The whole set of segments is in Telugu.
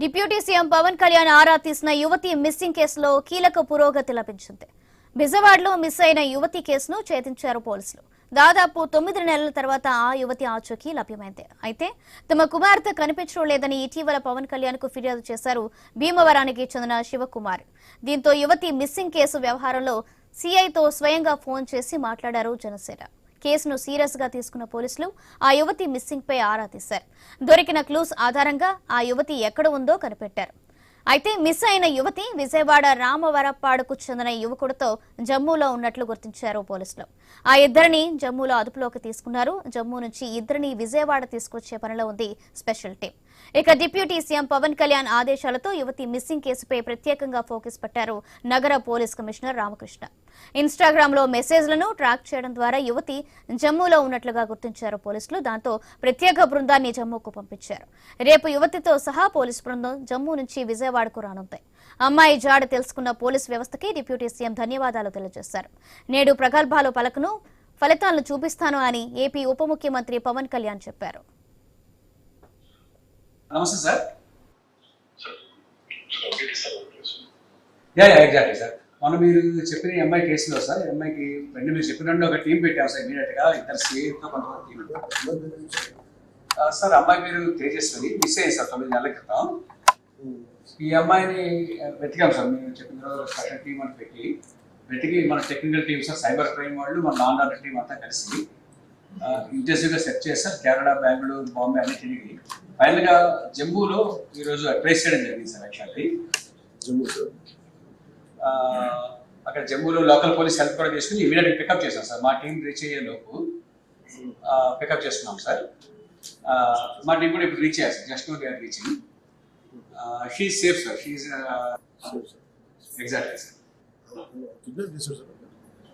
డిప్యూటీ సీఎం పవన్ కళ్యాణ్ ఆరా తీసిన యువతి మిస్సింగ్ కేసులో కీలక పురోగతి లభించింది. బిజవాడలో మిస్ అయిన యువతి కేసును ఛేదించారు పోలీసులు. దాదాపు తొమ్మిది నెలల తర్వాత ఆ యువతి ఆచూకీ లభ్యమైంది. అయితే తమ కుమార్తె కనిపించడం లేదని ఇటీవల పవన్ కళ్యాణ్కు ఫిర్యాదు చేశారు భీమవరానికి చెందిన శివకుమార్. దీంతో యువతి మిస్సింగ్ కేసు వ్యవహారంలో సీఐతో స్వయంగా ఫోన్ చేసి మాట్లాడారు జనసేన. కేసును సీరియస్గా తీసుకున్న పోలీసులు ఆ యువతి మిస్సింగ్ పై ఆరా తీశారు. దొరికిన క్లూస్ ఆధారంగా ఆ యువతి ఎక్కడ ఉందో కనిపెట్టారు. అయితే మిస్ అయిన యువతి విజయవాడ రామవరపాడుకు చెందిన యువకుడితో జమ్మూలో ఉన్నట్లు గుర్తించారు పోలీసులు. ఆ ఇద్దరిని జమ్మూలో అదుపులోకి తీసుకున్నారు. జమ్మూ నుంచి ఇద్దరిని విజయవాడ తీసుకొచ్చే పనిలో ఉంది స్పెషల్ టీం ఇక డిప్యూటీ సీఎం పవన్ కళ్యాణ్ ఆదేశాలతో యువతి మిస్సింగ్ కేసుపై ప్రత్యేకంగా ఫోకస్ పెట్టారు నగర పోలీస్ కమిషనర్ రామకృష్ణ. ఇన్స్టాగ్రామ్లో మెసేజ్లను ట్రాక్ చేయడం ద్వారా యువతి జమ్మూలో ఉన్నట్లుగా గుర్తించారు పోలీసులు. దాంతో ప్రత్యేక బృందాన్ని జమ్మూకు పంపించారు. రేపు యువతితో సహా పోలీస్ బృందం జమ్మూ నుంచి విజయవాడకు రానుంది. అమ్మాయి జాడ తెలుసుకున్న పోలీస్ వ్యవస్థకి డిప్యూటీ సీఎం ధన్యవాదాలు తెలియజేశారు. నేడు ప్రగల్భాలు పలకను ఫలితాలను చూపిస్తాను అని ఏపీ ఉప ముఖ్యమంత్రి పవన్ కళ్యాణ్ చెప్పారు. నమస్తే sir. Yeah yeah exactly sir. మొన్న మీరు చెప్పిన అమ్మాయి కేసులో సార్ అమ్మాయికి రెండు మీరు చెప్పినట్టు ఒక టీం పెట్టాం సార్ ఇమీడియట్గా ఇద్దరు సేఫ్తో కొంతమంది టీం సార్ అమ్మాయి మీరు తేజస్వరి మిస్ అయ్యింది సార్ తొమ్మిది నెలల క్రితం. ఈ అమ్మాయిని వెతికాం సార్. మీరు చెప్పిన తర్వాత స్పెషల్ టీం అని పెట్టి వెతికి మన technical team sir cyber crime వాళ్ళు మన నాన్ ఆర్డర్ టీం అంతా కలిసి ఇంటెన్సివ్గా సెర్చ్ చేస్తారు కేరళ బెంగళూరు బాంబే అన్ని తిరిగి. ఫైనల్గా జమ్మూలో ఈరోజు ట్రేస్ చేయడం జరిగింది సార్ యాక్చువల్లీ అక్కడ జమ్మూలో లోకల్ పోలీస్ హెల్ప్ కూడా చేసుకుని ఇమీడియట్ పికప్ చేశాం సార్. మా టీం రీచ్ అయ్యే లోపు పికప్ చేస్తున్నాం సార్. మా టీం కూడా ఇప్పుడు రీచ్ అయ్యారు sir just they are reaching she safe sir she exactly sir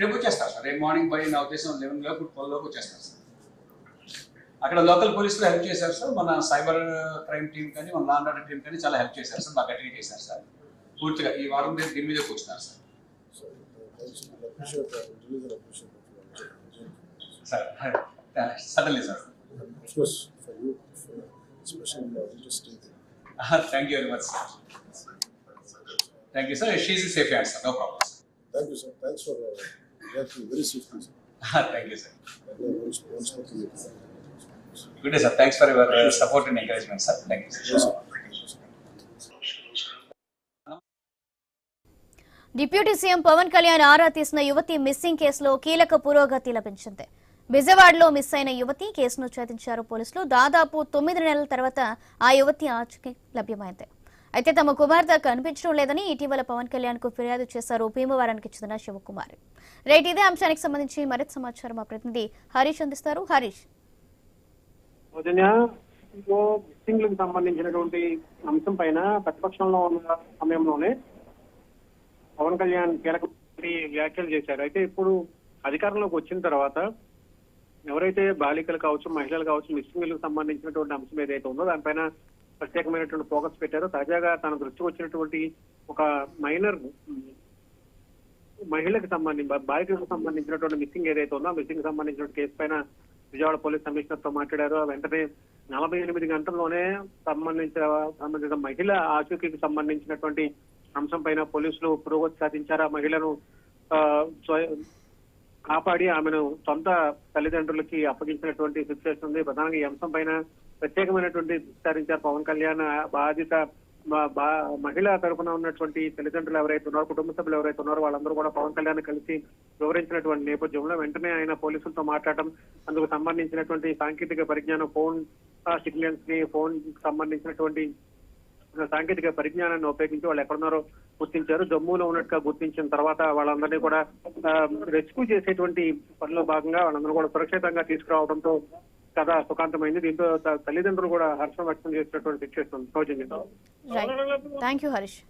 రేపు వచ్చేస్తారు సార్. రేపు మార్నింగ్ బై నా ఉద్దేశం లెవెన్ లోపు ట్వెల్వ్ లోపు వచ్చేస్తారు సార్. అక్కడ లోకల్ పోలీసులు హెల్ప్ చేశారు సార్. మన సైబర్ క్రైమ్ టీం కానీ మన లాండ్ ఆర్డర్ టీం కానీ చాలా హెల్ప్ చేశారు సార్. బాగా గట్టిగా చేశారు సార్. పూర్తిగా ఈ వారం మీద దీని మీద కూర్చున్నారు sir. Sir suddenly sir. Thank you very much sir thank you sir she safe hand sir no problem Thank you, sir. Thanks for uh, reacting very swiftly, sir. Thank you sir good day sir thanks for your support and encouragement sir thank you sir. Deputy CM Pawan Kalyan ఆరా తీసిన యువతి మిస్సింగ్ కేసులో కీలక పురోగతి లభించింది. విజయవాడలో మిస్ అయిన యువతి కేసును ఛేదించారు పోలీసులు. దాదాపు తొమ్మిది నెలల తర్వాత ఆ యువతి ఆచూకీ లభ్యమైంది. అయితే తమ కుమార్తె కనిపించడం లేదని ఇటీవల పవన్ కళ్యాణ్కు ఫిర్యాదు చేశారు. భీమవరానికి చెందిన శివకుమార్. రైట్ ఇదే అంశానికి సంబంధించి మరింత సమాచారం మా ప్రతినిధి హరీష్ అందిస్తారు. హరీష్. మిస్సింగ్లకు సంబంధించినటువంటి అంశం పైన ప్రతిపక్షంలో ఉన్న సమయంలోనే పవన్ కళ్యాణ్ కీలక వ్యాఖ్యలు చేశారు. అయితే ఇప్పుడు అధికారంలోకి వచ్చిన తర్వాత ఎవరైతే బాలికలు కావచ్చు మహిళలు కావచ్చు మిస్సింగ్లకు సంబంధించినటువంటి అంశం ఏదైతే ఉందో దానిపైన ప్రత్యేకమైనటువంటి ఫోకస్ పెట్టారు. తాజాగా తన దృష్టికి వచ్చినటువంటి ఒక మైనర్ మహిళకు సంబంధించి బాలికలకు సంబంధించినటువంటి మిస్సింగ్ ఏదైతే ఉందో ఆ మిస్సింగ్ సంబంధించిన కేసు పైన విజయవాడ పోలీస్ కమిషనర్తో మాట్లాడారు. వెంటనే నలభై ఎనిమిది గంటల్లోనే సంబంధించిన సంబంధించిన మహిళ ఆచూకీకి సంబంధించినటువంటి అంశం పైన పోలీసులు పురోగతి సాధించారు. ఆ మహిళను ఆ, కాపాడి ఆమెను సొంత తల్లిదండ్రులకి అప్పగించినటువంటి సిచ్యువేషన్ ఉంది. ప్రధానంగా ఈ అంశం పైన ప్రత్యేకమైనటువంటి విచారించారు పవన్ కళ్యాణ్ బాధిత మా- మహిళ తరపున ఉన్నటువంటి తల్లిదండ్రులు ఎవరైతే ఉన్నారో కుటుంబ సభ్యులు ఎవరైతే ఉన్నారో వాళ్ళందరూ కూడా పవన్ కళ్యాణ్ కలిసి వివరించినటువంటి నేపథ్యంలో వెంటనే ఆయన పోలీసులతో మాట్లాడటం అందుకు సంబంధించినటువంటి సాంకేతిక పరిజ్ఞానం ఫోన్ సిగ్నల్స్ని ఫోన్ సంబంధించినటువంటి సాంకేతిక పరిజ్ఞానాన్ని ఉపయోగించి వాళ్ళు ఎక్కడున్నారో గుర్తించారు. జమ్మూలో ఉన్నట్టుగా గుర్తించిన తర్వాత వాళ్ళందరినీ కూడా రెస్క్యూ చేసేటువంటి పనిలో భాగంగా వాళ్ళందరూ కూడా సురక్షితంగా తీసుకురావడంతో కథ సుఖాంతమైంది. దీంతో తల్లిదండ్రులు కూడా హర్షం వ్యక్తం చేసినటువంటి సిచ్యువేషన్ సౌజన్యంతో. Thank you Harish